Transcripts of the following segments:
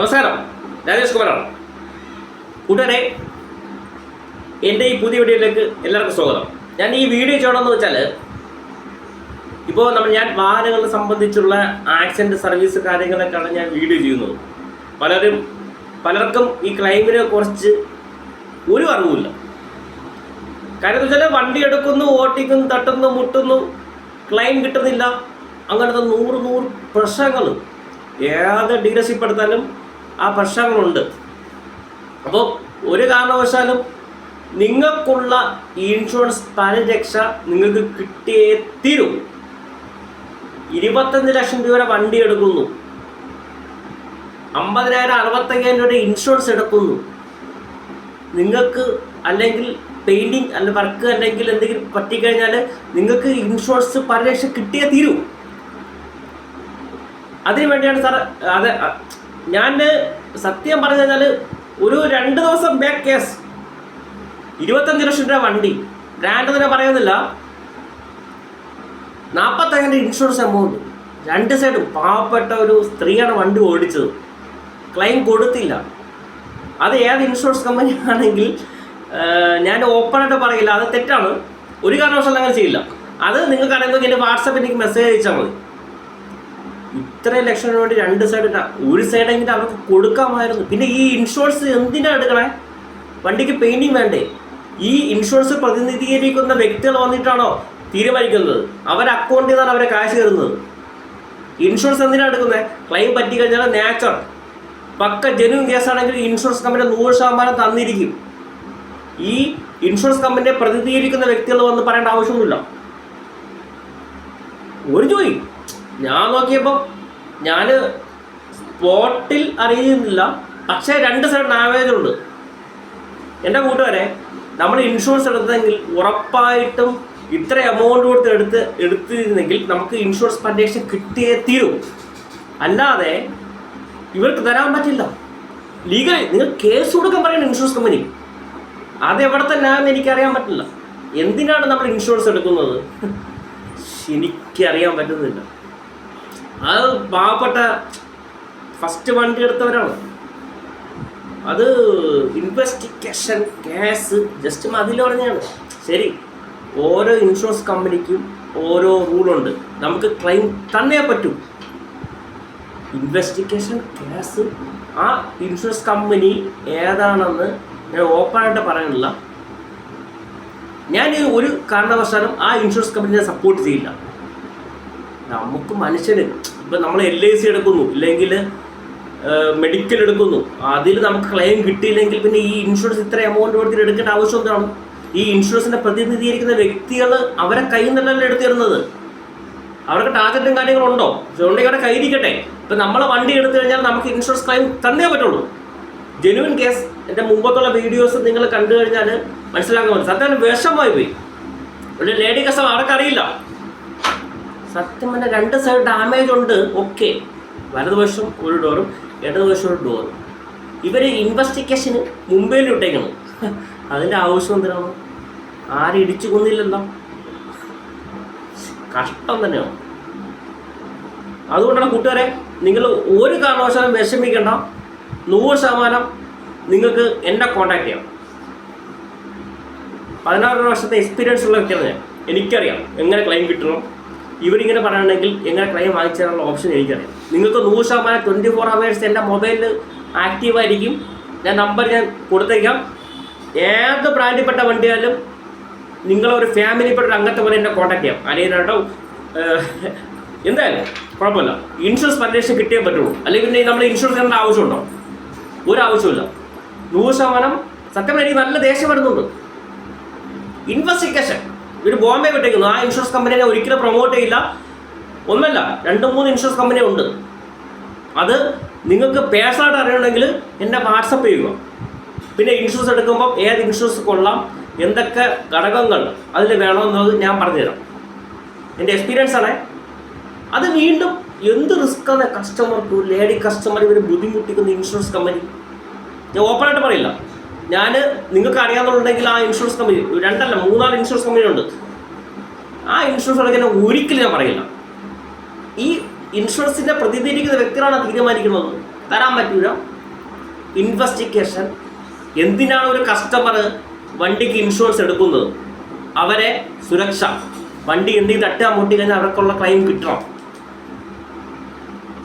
നമസ്കാരം രാജേഷ് കുമാറാണ്. കൂട്ടുകാരെ എന്റെ ഈ പുതിയ വീഡിയോയിലേക്ക് എല്ലാവർക്കും സ്വാഗതം. ഞാൻ ഈ വീഡിയോ ചെയ്യണമെന്ന് വെച്ചാൽ ഇപ്പോൾ നമ്മൾ ഞാൻ വാഹനങ്ങളെ സംബന്ധിച്ചുള്ള ആക്സിഡന്റ് സർവീസ് കാര്യങ്ങളൊക്കെയാണ് ഞാൻ വീഡിയോ ചെയ്യുന്നത്. പലരും പലർക്കും ഈ ക്ലൈമിനെ കുറിച്ച് ഒരു അറിവുമില്ല. കാര്യം വെച്ചാൽ വണ്ടി എടുക്കുന്നു ഓട്ടിക്കുന്നു തട്ടുന്നു മുട്ടുന്നു ക്ലെയിം കിട്ടുന്നില്ല. അങ്ങനത്തെ നൂറ് നൂറ് പ്രശ്നങ്ങൾ ഏത് ഡീലർഷിപ്പ് എടുത്താലും ആ പ്രശ്നങ്ങളുണ്ട്. അപ്പോൾ ഒരു കാരണവശാലും നിങ്ങൾക്കുള്ള ഇൻഷുറൻസ് പരിരക്ഷ നിങ്ങൾക്ക് കിട്ടിയേ തീരും. ഇരുപത്തഞ്ച് ലക്ഷം രൂപയുടെ വണ്ടി എടുക്കുന്നു. അമ്പതിനായിരം അറുപത്തയ്യായിരം രൂപയുടെ ഇൻഷുറൻസ് എടുക്കുന്നു. നിങ്ങൾക്ക് അല്ലെങ്കിൽ പെയിന്റിങ് അല്ല വർക്ക് അല്ലെങ്കിൽ എന്തെങ്കിലും പറ്റിക്കഴിഞ്ഞാൽ നിങ്ങൾക്ക് ഇൻഷുറൻസ് പരിരക്ഷ കിട്ടിയേ തീരൂ. അതിനു വേണ്ടിയാണ് സാർ അത് ഞാൻ സത്യം പറഞ്ഞു കഴിഞ്ഞാൽ ഒരു രണ്ട് ദിവസം ബാക്ക് കേസ് ഇരുപത്തഞ്ച് ലക്ഷം രൂപ വണ്ടി. ബ്രാൻഡ് തന്നെ പറയുന്നില്ല. നാൽപ്പത്തയ്യായിരം ഇൻഷുറൻസ് എമൗണ്ട് രണ്ട് സൈഡും പാവപ്പെട്ട ഒരു സ്ത്രീയാണ് വണ്ടി ഓടിച്ചത്. ക്ലെയിം കൊടുത്തില്ല. അത് ഏത് ഇൻഷുറൻസ് കമ്പനി ആണെങ്കിൽ ഞാൻ ഓപ്പണായിട്ട് പറയില്ല. അത് തെറ്റാണ്. ഒരു കാരണവശാലും അങ്ങനെ ചെയ്യില്ല. അത് നിങ്ങൾക്ക് അറിയുമെങ്കിൽ എന്റെ വാട്സാപ്പിൽ എനിക്ക് മെസ്സേജ് അയച്ചാൽ മതി. ഇത്രയും ലക്ഷത്തിന് വേണ്ടി രണ്ട് സൈഡ് ഒരു സൈഡെങ്കിലും അവർക്ക് കൊടുക്കാമായിരുന്നു. പിന്നെ ഈ ഇൻഷുറൻസ് എന്തിനാണ് എടുക്കണേ? വണ്ടിക്ക് പെയിന്റിങ് വേണ്ടേ? ഈ ഇൻഷുറൻസ് പ്രതിനിധീകരിക്കുന്ന വ്യക്തികൾ വന്നിട്ടാണോ തീരുമാനിക്കുന്നത്? അവരെ അക്കൗണ്ടിൽ നിന്നാണ് അവരെ കാശ് കയറുന്നത് ഇൻഷുറൻസ് എന്തിനാണ് എടുക്കുന്നത് ക്ലെയിം പറ്റിക്കഴിഞ്ഞാൽ നാച്ചർ പക്ക ജെന്യൂൻ കേസാണെങ്കിൽ ഇൻഷുറൻസ് കമ്പനി നൂറ് ശതമാനം തന്നിരിക്കും. ഈ ഇൻഷുറൻസ് കമ്പനിയെ പ്രതിനിധീകരിക്കുന്ന വ്യക്തികൾ വന്ന് പറയേണ്ട ആവശ്യമൊന്നുമില്ല. ഒരു ജോയി ഞാൻ നോക്കിയപ്പോൾ ഞാൻ സ്പോട്ടിൽ അറിയുന്നില്ല. പക്ഷേ രണ്ട് സൈഡ് ഡാമേജ് ഉണ്ട് എന്റെ കൂട്ടുകാരെ നമ്മൾ ഇൻഷുറൻസ് എടുത്തെങ്കിൽ ഉറപ്പായിട്ടും ഇത്ര എമൗണ്ട് കൊടുത്ത് എടുത്ത് എടുത്തിരുന്നെങ്കിൽ നമുക്ക് ഇൻഷുറൻസ് പരിരക്ഷ കിട്ടിയേ തീരും. അല്ലാതെ ഇവർക്ക് തരാൻ പറ്റില്ല. ലീഗൽ നിങ്ങൾ കേസ് കൊടുക്കാൻ പറയുന്ന ഇൻഷുറൻസ് കമ്പനി അത് എവിടെ തന്നെയാണെന്ന് എനിക്കറിയാൻ പറ്റില്ല. എന്തിനാണ് നമ്മൾ ഇൻഷുറൻസ് എടുക്കുന്നത്? എനിക്കറിയാൻ പറ്റുന്നില്ല. അത് പാവപ്പെട്ട ഫസ്റ്റ് വണ്ടി എടുത്തവരാണ്. അത് ഇൻവെസ്റ്റിഗേഷൻ കേസ് ജസ്റ്റ് മതിൽ പറഞ്ഞാണ്. ശരി ഓരോ ഇൻഷുറൻസ് കമ്പനിക്കും ഓരോ റൂളുണ്ട് നമുക്ക് ക്ലെയിം തന്നേ പറ്റൂ. ഇൻവെസ്റ്റിഗേഷൻ കേസ് ആ ഇൻഷുറൻസ് കമ്പനി ഏതാണെന്ന് ഞാൻ ഓപ്പണായിട്ട് പറയുന്നില്ല ഞാൻ ഒരു കാരണവശാലും ആ ഇൻഷുറൻസ് കമ്പനിയെ സപ്പോർട്ട് ചെയ്യില്ല. നമുക്ക് മനുഷ്യന് ഇപ്പം നമ്മൾ എൽ ഐ സി എടുക്കുന്നു ഇല്ലെങ്കിൽ മെഡിക്കൽ എടുക്കുന്നു. അതിൽ നമുക്ക് ക്ലെയിം കിട്ടിയില്ലെങ്കിൽ പിന്നെ ഈ ഇൻഷുറൻസ് ഇത്ര എമൗണ്ട് കൊടുത്തിട്ട് എടുക്കേണ്ട ആവശ്യം എന്താണ്? ഈ ഇൻഷുറൻസിന്റെ പ്രതിനിധീകരിക്കുന്ന വ്യക്തികൾ അവരെ കയ്യിൽ നിന്നല്ലേ എടുത്തു തരുന്നത് അവർക്ക് ടാർഗറ്റും കാര്യങ്ങളും ഉണ്ടോ? ഉണ്ടെങ്കിൽ അവരുടെ കയ്യിരിക്കട്ടെ ഇപ്പം നമ്മളെ വണ്ടി എടുത്തു കഴിഞ്ഞാൽ നമുക്ക് ഇൻഷുറൻസ് ക്ലെയിം തന്നേ പറ്റുള്ളൂ. ജെനുവിൻ കേസ് എന്റെ മുമ്പത്തുള്ള വീഡിയോസ് നിങ്ങൾ കണ്ടു കഴിഞ്ഞാൽ മനസ്സിലാക്കാൻ പറ്റും. സത്യം വിഷമമായി പോയി. ലേഡി കസ്റ്റമർ അവർക്കറിയില്ല സത്യം പറഞ്ഞാൽ രണ്ട് സൈഡ് ഡാമേജ് ഉണ്ട്. ഓക്കെ. വലതുവശം ഒരു ഡോറും ഇടതുവശം ഒരു ഡോറും ഇവർ ഇൻവെസ്റ്റിഗേഷന് മുംബൈയിൽ ഇട്ടേക്കണം. അതിന്റെ ആവശ്യം എന്തിനാണ്? ആരും ഇടിച്ചു കൊന്നില്ലല്ലോ. കഷ്ടം തന്നെയാണ്. അതുകൊണ്ടാണ് കൂട്ടുകാരെ നിങ്ങൾ ഒരു കാരണവശാലും വിഷമിക്കേണ്ട. നൂറ് ശതമാനം നിങ്ങൾക്ക് എന്നെ കോൺടാക്ട് ചെയ്യാം. പതിനാറ് വർഷത്തെ എക്സ്പീരിയൻസ് ഉള്ള വ്യക്തിയാണ് ഞാൻ എനിക്കറിയാം എങ്ങനെ ക്ലെയിം കിട്ടണം. ഇവരിങ്ങനെ പറയുകയാണെങ്കിൽ എങ്ങനെ ക്ലെയിം വാങ്ങിച്ചു തരാനുള്ള ഓപ്ഷൻ എനിക്കറിയാം. നിങ്ങൾക്ക് നൂറ് ശതമാനം ട്വന്റി ഫോർ അവേഴ്സ് എന്റെ മൊബൈലിൽ ആക്റ്റീവായിരിക്കും ഞാൻ നമ്പർ ഞാൻ കൊടുത്തേക്കാം. ഏത് ബ്രാൻഡിൽപ്പെട്ട വണ്ടിയാലും നിങ്ങളൊരു ഫാമിലിപ്പെട്ട അംഗത്തെ പോലെ എന്നെ കോൺടാക്ട് ചെയ്യാം. അല്ലെങ്കിൽ എന്തായാലും കുഴപ്പമില്ല. ഇൻഷുറൻസ് പരിരക്ഷ കിട്ടിയേ പറ്റുള്ളൂ. അല്ലെങ്കിൽ പിന്നെ നമ്മൾ ഇൻഷുറൻസ് ചെയ്യേണ്ട ആവശ്യമുണ്ടോ? ഒരു ആവശ്യമില്ല നൂറ് ശതമാനം സത്യം എനിക്ക് നല്ല ദേഷ്യം വരുന്നുണ്ട്. ഇൻവെസ്റ്റിഗേഷൻ ഇവർ ബോംബെ വിട്ടേക്കുന്നു. ആ ഇൻഷുറൻസ് കമ്പനിയെ ഒരിക്കലും പ്രൊമോട്ട് ചെയ്യില്ല. ഒന്നല്ല രണ്ട് മൂന്ന് ഇൻഷുറൻസ് കമ്പനി ഉണ്ട്. അത് നിങ്ങൾക്ക് പേഴ്സണായിട്ട് അറിയണമെങ്കിൽ എന്റെ വാട്സപ്പ് ചെയ്യുക. പിന്നെ ഇൻഷുറൻസ് എടുക്കുമ്പോൾ ഏത് ഇൻഷുറൻസ് കൊള്ളാം എന്തൊക്കെ ഘടകങ്ങൾ അതിൽ വേണമെന്നത് ഞാൻ പറഞ്ഞുതരാം. എന്റെ എക്സ്പീരിയൻസ് ആണ്. അത് വീണ്ടും എന്ത് റിസ്ക് റിസ്ക്കാണ് കസ്റ്റമർക്ക് ലേഡി കസ്റ്റമർ ഇവർ ബുദ്ധിമുട്ടിക്കുന്ന ഇൻഷുറൻസ് കമ്പനി ഞാൻ ഓപ്പണായിട്ട് പറയില്ല. ഞാൻ നിങ്ങൾക്ക് അറിയാമെന്നുണ്ടെങ്കിൽ ആ ഇൻഷുറൻസ് കമ്പനി രണ്ടല്ല മൂന്നാൽ ഇൻഷുറൻസ് കമ്പനി ഉണ്ട്. ആ ഇൻഷുറൻസ് എടുക്കാൻ ഒരിക്കലും ഞാൻ പറയില്ല. ഈ ഇൻഷുറൻസിന്റെ പ്രതിനിധീകരിക്കുന്ന വ്യക്തികളാണ് തീരുമാനിക്കുന്നത്. തരാൻ പറ്റൂല. ഇൻവെസ്റ്റിഗേഷൻ എന്തിനാണ് ഒരു കസ്റ്റമർ വണ്ടിക്ക് ഇൻഷുറൻസ് എടുക്കുന്നത്? അവരെ സുരക്ഷ. വണ്ടി എന്തെങ്കിലും തട്ടാൻ മുട്ടി കഴിഞ്ഞാൽ അവർക്കുള്ള ക്ലെയിം കിട്ടണം.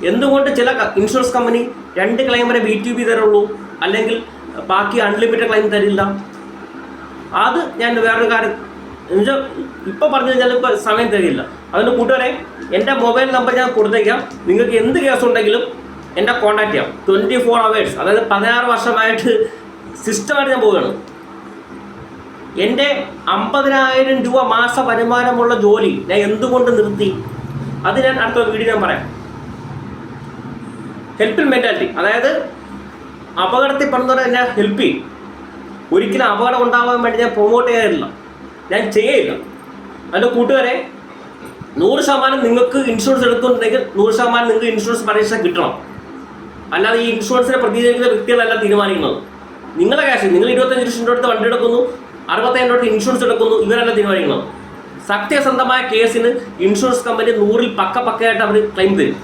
എന്തുകൊണ്ട് ചില ഇൻഷുറൻസ് കമ്പനി രണ്ട് ക്ലെയിം വരെ ബി ടി ബി തരുള്ളൂ? അല്ലെങ്കിൽ ബാക്കി അൺലിമിറ്റഡ് ക്ലെയിം തരില്ല. അത് ഞാൻ വേറൊരു കാര്യം എന്നുവെച്ചാൽ ഇപ്പം പറഞ്ഞു കഴിഞ്ഞാൽ ഇപ്പോൾ സമയം തരില്ല. അതുകൊണ്ട് കൂട്ടുകാരെ എന്റെ മൊബൈൽ നമ്പർ ഞാൻ കൊടുത്തേക്കാം. നിങ്ങൾക്ക് എന്ത് കേസ് ഉണ്ടെങ്കിലും എന്റെ കോൺടാക്ട് ചെയ്യാം. ട്വന്റി ഫോർ അവേഴ്സ് അതായത് പതിനാറ് വർഷമായിട്ട് സിസ്റ്റമായിട്ട് ഞാൻ പോവുകയാണ്. എന്റെ അമ്പതിനായിരം രൂപ മാസ വരുമാനമുള്ള ജോലി ഞാൻ എന്തുകൊണ്ട് നിർത്തി? അത് ഞാൻ അടുത്ത വീഡിയോ ഞാൻ പറയാം. ഹെൽപ്പിൽ മെന്റാലിറ്റി അതായത് അപകടത്തിൽ പെടുന്നവരെ എന്നെ ഹെൽപ്പ് ചെയ്യും. ഒരിക്കലും അപകടം ഉണ്ടാവാൻ വേണ്ടി ഞാൻ പ്രൊമോട്ട് ചെയ്യാറില്ല. ഞാൻ ചെയ്യില്ല. എന്റെ കൂട്ടുകാരെ നൂറ് ശതമാനം നിങ്ങൾക്ക് ഇൻഷുറൻസ് എടുക്കുന്നുണ്ടെങ്കിൽ നൂറ് ശതമാനം നിങ്ങൾക്ക് ഇൻഷുറൻസ് പരീക്ഷ കിട്ടണം. അല്ലാതെ ഈ ഇൻഷുറൻസിനെ പ്രതിനിധീകരിക്കുന്ന വ്യക്തികളല്ല തീരുമാനിക്കുന്നത്. നിങ്ങളുടെ കാശ് നിങ്ങൾ ഇരുപത്തഞ്ച് ലക്ഷം രൂപ എടുത്ത് വണ്ടി എടുക്കുന്നു അറുപത്തയ്യായിരം രൂപ ഇൻഷുറൻസ് എടുക്കുന്നു ഇവരല്ല തീരുമാനിക്കുന്നത്. സത്യസന്ധമായ കേസിന് ഇൻഷുറൻസ് കമ്പനി നൂറിൽ പക്ക പക്കയായിട്ട് അവർ ക്ലെയിം തരും.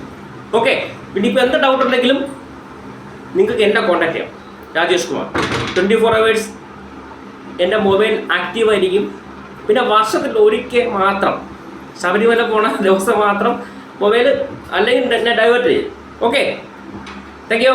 ഓക്കെ പിന്നെ ഇപ്പോൾ എന്ത് ഡൗട്ട് ഉണ്ടെങ്കിലും നിങ്ങൾക്ക് എന്നെ കോൺടാക്ട് ചെയ്യാം. Rajesh Kumar. Twenty four hours എന്റെ മൊബൈൽ ആക്റ്റീവ് ആയിരിക്കും. പിന്നെ വർഷത്തിൽ ഒരിക്കൽ മാത്രം ശബരിമല പോണ ദിവസം മാത്രം മൊബൈൽ അല്ലെങ്കിൽ ഡൈവേർട്ട് ചെയ്യും. Okay thank you